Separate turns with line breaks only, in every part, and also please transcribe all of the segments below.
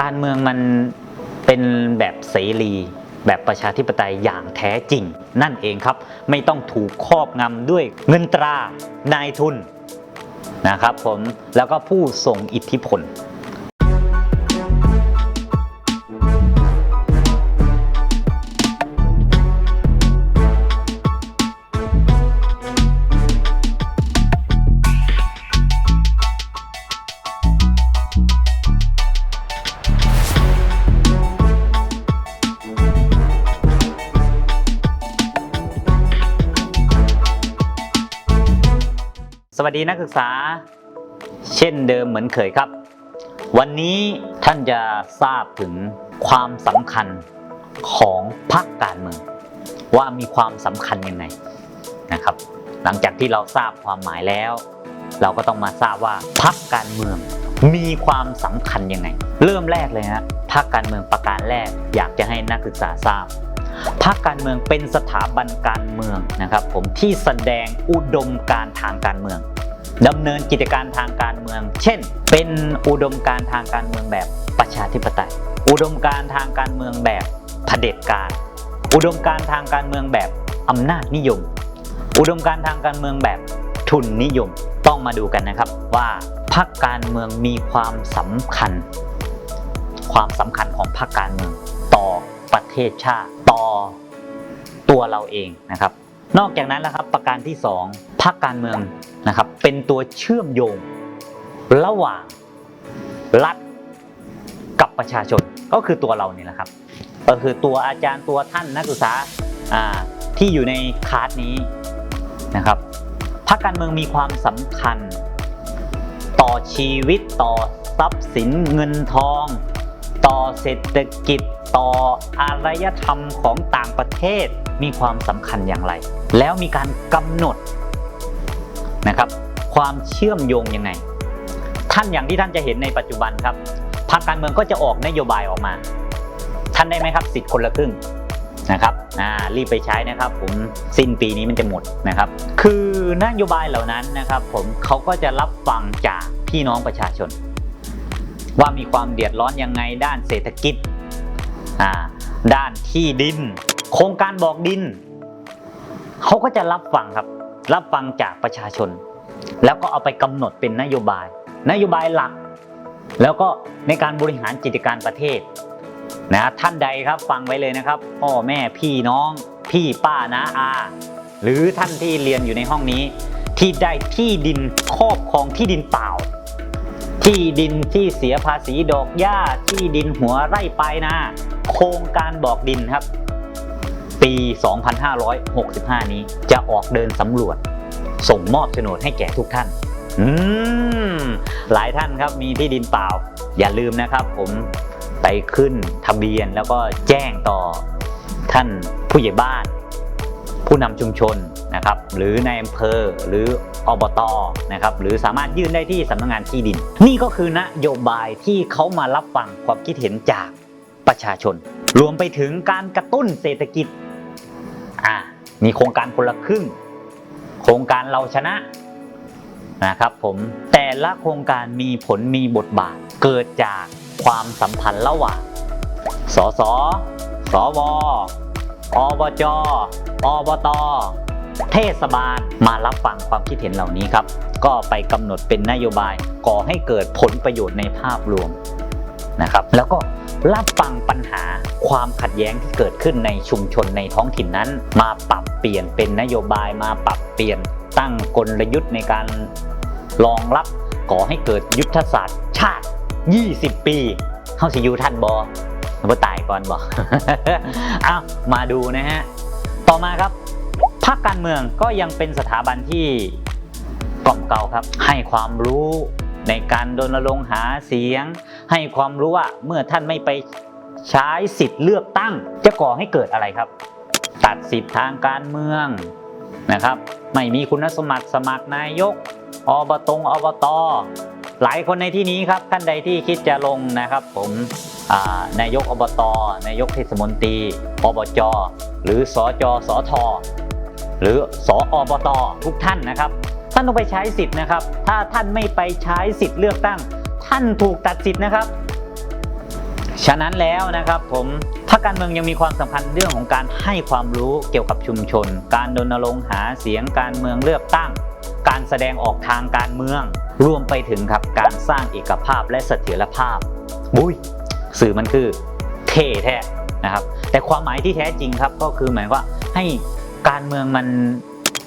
การเมืองมันเป็นแบบเสรี แบบประชาธิปไตยอย่างแท้จริง นั่นเองครับ ไม่ต้องถูกครอบงำด้วยเงินตรานายทุนนะครับผมแล้วก็ผู้ส่งอิทธิพล ดีนักศึกษา เช่นเดิมเหมือนเคยครับ วันนี้ท่านจะทราบถึงความสำคัญของพรรคการเมือง ว่ามีความสำคัญยังไงนะครับ หลังจากที่เราทราบความหมายแล้ว เราก็ต้องมาทราบว่าพรรคการเมืองมีความสำคัญยังไง เริ่มแรกเลยฮะพรรคการเมืองประการแรก อยากจะให้นักศึกษาทราบพรรคการเมืองเป็นสถาบันการเมืองนะครับ ผมที่แสดงอุดมการทางการเมือง ดำเนินกิจการทางการเมือง เช่น เป็นอุดมการทางการเมืองแบบประชาธิปไตย อุดมการทางการเมืองแบบเผด็จการ อุดมการทางการเมืองแบบอำนาจนิยม อุดมการทางการเมืองแบบทุนนิยม ต้องมาดูกันนะครับว่าพรรคการเมืองมีความสำคัญ ความสำคัญของพรรคการเมือง ต่อประเทศชาติต่อตัวเราเองนะครับ นอกจากนั้นแล้วครับประการที่ 2พรรคการเมือง นะครับ เป็นตัวเชื่อมโยงระหว่างรัฐกับประชาชนก็คือตัวเราเนี่ยแหละครับ ก็คือตัวอาจารย์ตัวท่านนักศึกษาที่อยู่ในคลาสนี้นะครับพรรคการเมืองมีความสำคัญ ต่อชีวิตต่อทรัพย์สินเงินทอง ต่อเศรษฐกิจ ต่ออารยธรรมของต่างประเทศมีความสำคัญอย่างไร แล้วมีการกำหนด นะครับ ความเชื่อมโยงยังไง ท่านอย่างที่ท่านจะเห็นในปัจจุบันครับพรรคการเมืองก็จะออกนโยบายออกมา ท่านได้ไหมครับสิทธิ์คนละครึ่งนะครับอ่ารีบไปใช้นะครับ ผมสิ้นปีนี้มันจะหมดนะครับ คือนโยบายเหล่านั้นนะครับ ผมเขาก็จะรับฟังจากพี่น้องประชาชน ว่ามีความเดือดร้อนยังไงด้านเศรษฐกิจอ่าด้านที่ดิน โครงการบอกดิน เขาก็จะรับฟังครับ รับฟังจากประชาชน แล้วก็เอาไปกำหนดเป็นนโยบาย นโยบายหลัก แล้วก็ในการบริหารกิจการประเทศนะท่านใดครับฟังไว้เลยนะครับ พ่อแม่พี่น้อง พี่ป้าน้าอา หรือท่านที่เรียนอยู่ในห้องนี้ ที่ได้ที่ดินครอบครองที่ดินเปล่า ที่ดินที่เสียภาษีดอกหญ้าที่ดินหัวไร่ปลายนาโครงการบอกดินครับ ปี 2565 นี้จะออกเดินสำรวจ ส่งมอบโฉนดให้แก่ทุกท่าน อืม หลายท่านครับมีที่ดินเปล่า อย่าลืมนะครับผมไปขึ้นทะเบียนแล้วก็แจ้งต่อท่านผู้ใหญ่บ้าน ผู้นำชุมชนนะครับ หรือในอำเภอหรืออบตนะครับ หรือสามารถยื่นได้ที่สำนักงานที่ดิน นี่ก็คือนโยบายที่เขามารับฟังความคิดเห็นจากประชาชน รวมไปถึงการกระตุ้นเศรษฐกิจ อ่ามีโครงการคนละครึ่ง โครงการเราชนะนะครับผมแต่ละโครงการมีผลมีบทบาทเกิดจากความสัมพันธ์ระหว่างสสสวอบจอบต เทศบาลมารับฟังความคิดเห็นเหล่านี้ครับ ก็ไปกำหนดเป็นนโยบายก่อให้เกิดผลประโยชน์ในภาพรวม นะครับแล้วก็รับฟังปัญหาความขัดแย้งที่เกิดขึ้นในชุมชนในท้องถิ่นนั้น มาปรับเปลี่ยนเป็นนโยบายมาปรับเปลี่ยนตั้งกลยุทธ์ในการรองรับก่อให้เกิดยุทธศาสตร์ชาติ 20 ปีเข้าสิอยูท่านบอมาตายก่อนบอกเอามาดูนะฮะ ต่อมาครับพรรคการเมืองก็ยังเป็นสถาบันที่กล่อมเกลาครับ ให้ความรู้ ในการรณรงค์หาเสียง ให้ความรู้ว่าเมื่อท่านไม่ไปใช้สิทธิ์เลือกตั้ง จะก่อให้เกิดอะไรครับ ตัดสิทธิ์ทางการเมืองนะครับ ไม่มีคุณสมบัติสมัครนายกอบตงอบตหลายคนในที่นี้ครับท่านใดที่คิดจะลงนะครับ ผมนายกอบตนายกเทศมนตรีอบจหรือสจสทหรือสอบตทุกท่านนะครับ ท่านต้องไปใช้สิทธิ์นะครับ ถ้าท่านไม่ไปใช้สิทธิ์เลือกตั้ง ท่านถูกตัดสิทธิ์นะครับ ฉะนั้นแล้วนะครับผมพรรคการเมืองยังมีความสำคัญเรื่องของการให้ความรู้เกี่ยวกับชุมชน การรณรงค์หาเสียงการเมืองเลือกตั้ง การแสดงออกทางการเมือง รวมไปถึงครับการสร้างเอกภาพและเสถียรภาพบุ้ยสื่อมันคือเท่แท้นะครับ แต่ความหมายที่แท้จริงครับก็คือหมายว่าให้การเมืองมัน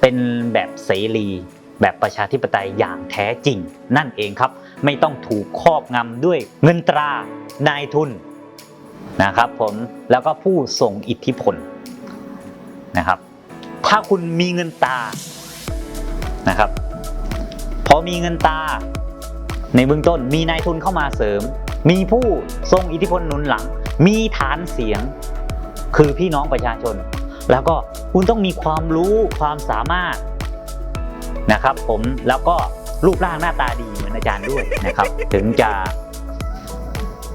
เป็นแบบเสรี แบบประชาธิปไตยอย่างแท้จริง นั่นเองครับ ไม่ต้องถูกครอบงำด้วยเงินตรานายทุนนะครับผมแล้วก็ผู้ส่งอิทธิพลนะครับ ถ้าคุณมีเงินตานะครับพอมีเงินตา ในเบื้องต้นมีนายทุนเข้ามาเสริม มีผู้ทรงอิทธิพลหนุนหลัง มีฐานเสียง คือพี่น้องประชาชน แล้วก็คุณต้องมีความรู้ความสามารถ นะครับ ผมแล้วก็รูปร่างหน้าตาดีเหมือนอาจารย์ด้วยนะครับ ถึงจะ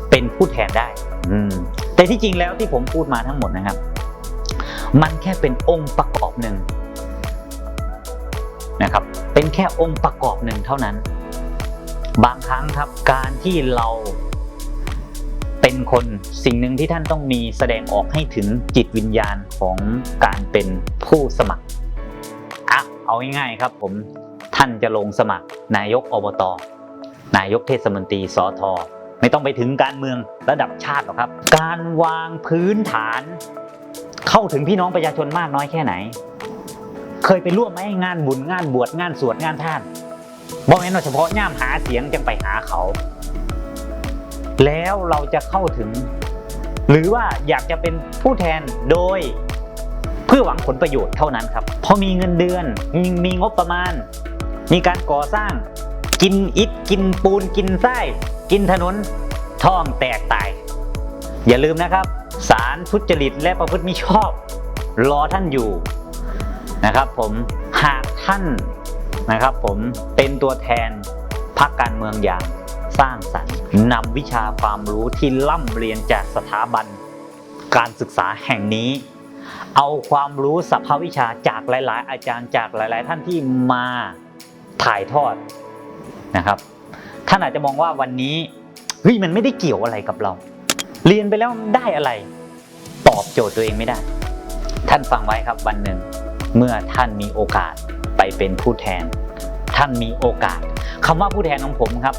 เป็นผู้แทนได้ อืม แต่ที่จริงแล้วที่ผมพูดมาทั้งหมดนะครับ มันแค่เป็นองค์ประกอบหนึ่งนะครับ เป็นแค่องค์ประกอบหนึ่งเท่านั้น บางครั้งครับการที่เราเป็นคนสิ่งหนึ่งที่ท่านต้องมีแสดงออกให้ถึงจิตวิญญาณของการเป็นผู้สมัครอะ เอาง่ายๆครับผมท่านจะลงสมัคร นายกอบต นายกเทศมนตรีสอทอไม่ต้องไปถึงการเมืองระดับชาติหรอกครับ การวางพื้นฐาน เข้าถึงพี่น้องประชาชนมากน้อยแค่ไหน เคยไปร่วมไหมงานบุญงานบวชงานสวดงานท่านบอกงั้นเฉพาะย่ามหาเสียงจังไปหาเขา แล้วเราจะเข้าถึง หรือว่าอยากจะเป็นผู้แทนโดย เพื่อหวังผลประโยชน์เท่านั้นครับพอมีเงินเดือนมีมีงบประมาณ มีการก่อสร้าง กินอิฐกินปูนกินทรายกินถนนท้องแตกตาย อย่าลืมนะครับสารทุจริตและประพฤติมิชอบ รอท่านอยู่นะครับผมหากท่านนะครับผมเป็นตัวแทนพรรคการเมืองอย่างสร้างสรรค์นำวิชาความรู้ที่ล่ำเรียนจากสถาบัน การศึกษาแห่งนี้ เอาความรู้สภาวิชาจากหลาย ๆ อาจารย์จากหลาย ๆ ท่านที่มาถ่ายทอดนะครับ ท่านอาจจะมองว่าวันนี้เฮ้ยมันไม่ได้เกี่ยวอะไรกับเรา เรียนไปแล้วได้อะไร ตอบโจทย์ตัวเองไม่ได้ ท่านฟังไว้ครับวันหนึ่ง เมื่อท่านมีโอกาสไปเป็นผู้แทน ท่านมีโอกาสคำว่าผู้แทนของผมครับ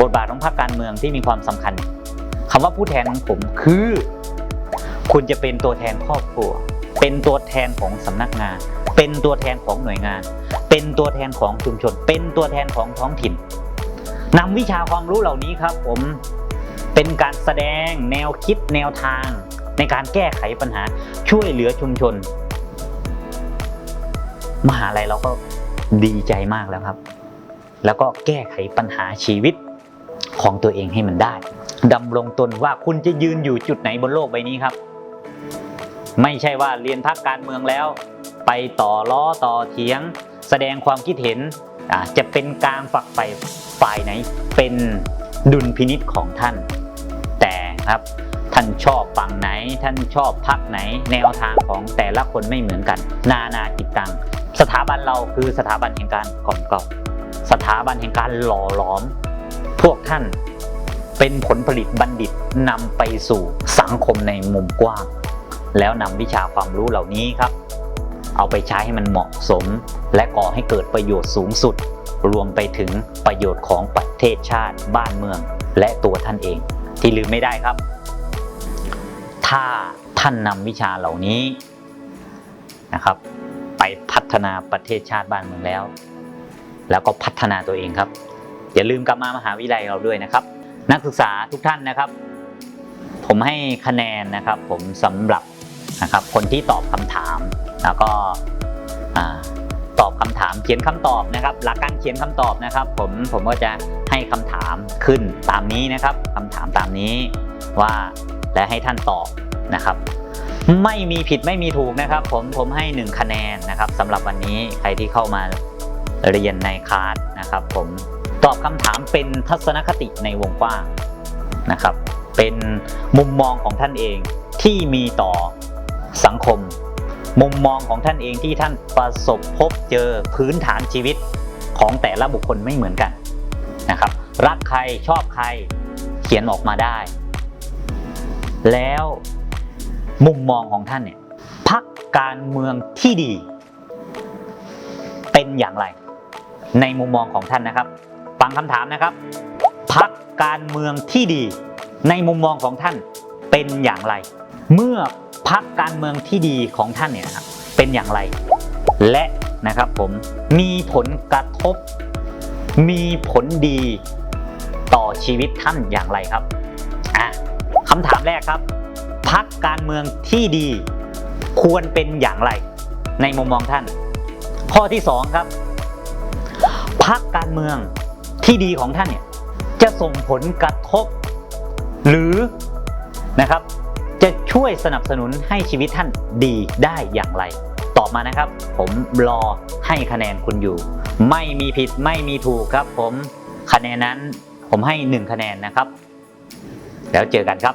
บทบาทของพรรคการเมืองที่มีความสำคัญคำว่าผู้แทนของผมคือ คุณจะเป็นตัวแทนครอบครัว เป็นตัวแทนของสำนักงาน เป็นตัวแทนของหน่วยงาน เป็นตัวแทนของชุมชน เป็นตัวแทนของท้องถิ่นนำวิชาความรู้เหล่านี้ครับ ผมเป็นการแสดงแนวคิดแนวทาง ในการแก้ไขปัญหาช่วยเหลือชุมชน มหาลัยเราก็ดีใจมากแล้วครับ แล้วก็แก้ไขปัญหาชีวิตของตัวเองให้มันได้ดำรงตนว่าคุณจะยืนอยู่จุดไหนบนโลกใบนี้ครับ ไม่ใช่ว่าเรียนพักการเมืองแล้ว ไปต่อล้อต่อเถียง แสดงความคิดเห็นจะเป็นกลางฝักฝ่ายฝ่ายไหน เป็นดุลพินิษของท่าน แต่ครับท่านชอบฝั่งไหน ท่านชอบพักไหน แนวทางของแต่ละคนไม่เหมือนกัน นานาจิตตัง สถาบันเราคือสถาบันแห่งการกล่อมกล่อมสถาบันแห่งการหล่อหลอม พวกท่านเป็นผลผลิตบัณฑิตนำไปสู่สังคมในมุมกว้าง แล้วนำวิชาความรู้เหล่านี้ครับ เอาไปใช้ให้มันเหมาะสม และก่อให้เกิดประโยชน์สูงสุด รวมไปถึงประโยชน์ของประเทศชาติบ้านเมือง และตัวท่านเอง ที่ลืมไม่ได้ครับ ถ้าท่านนำวิชาเหล่านี้นะครับ ไปพัฒนาประเทศชาติบ้านเมืองแล้ว แล้วก็พัฒนาตัวเองครับ อย่าลืมกลับมามหาวิทยาลัยเราด้วยนะครับ นักศึกษาทุกท่านนะครับ ผมให้คะแนนนะครับ ผมสำหรับ นะครับ คนที่ตอบคำถามแล้วก็ตอบคำถามเขียนคำตอบนะครับ หลักการเขียนคำตอบนะครับ ผมผมก็จะให้คำถามขึ้นตามนี้นะครับคำถามตามนี้ว่าและให้ท่านตอบนะครับ ไม่มีผิดไม่มีถูกนะครับ ผมผมให้หนึ่งคะแนนนะครับสำหรับวันนี้ใครที่เข้ามาเรียนในคลาสนะครับ ผมตอบคำถามเป็นทัศนคติในวงกว้างนะครับ เป็นมุมมองของท่านเองที่มีต่อ สังคม มุมมองของท่านเองที่ท่านประสบพบเจอพื้นฐานชีวิตของแต่ละบุคคลไม่เหมือนกันนะครับ รักใครชอบใครเขียนออกมาได้ แล้วมุมมองของท่านเนี่ยพักการเมืองที่ดี เป็นอย่างไร ในมุมมองของท่านนะครับฟังคำถามนะครับพักการเมืองที่ดี ในมุมมองของท่านเป็นอย่างไร เมื่อ พักการเมืองที่ดีของท่านเนี่ยนะครับเป็นอย่างไร และนะครับผมมีผลกระทบ มีผลดีต่อชีวิตท่านอย่างไรครับอะคำถามแรกครับพักการเมืองที่ดีควรเป็นอย่างไร ในมุมมองท่าน ข้อที่สองครับพักการเมืองที่ดีของท่านเนี่ยจะส่งผลกระทบ หรือนะครับ จะช่วยสนับสนุนให้ชีวิตท่านดีได้อย่างไร ตอบมานะครับ ผมรอให้คะแนนคุณอยู่ ไม่มีผิดไม่มีถูกครับ ผมคะแนนนั้นผมให้ 1 คะแนนนะครับ แล้วเจอกันครับ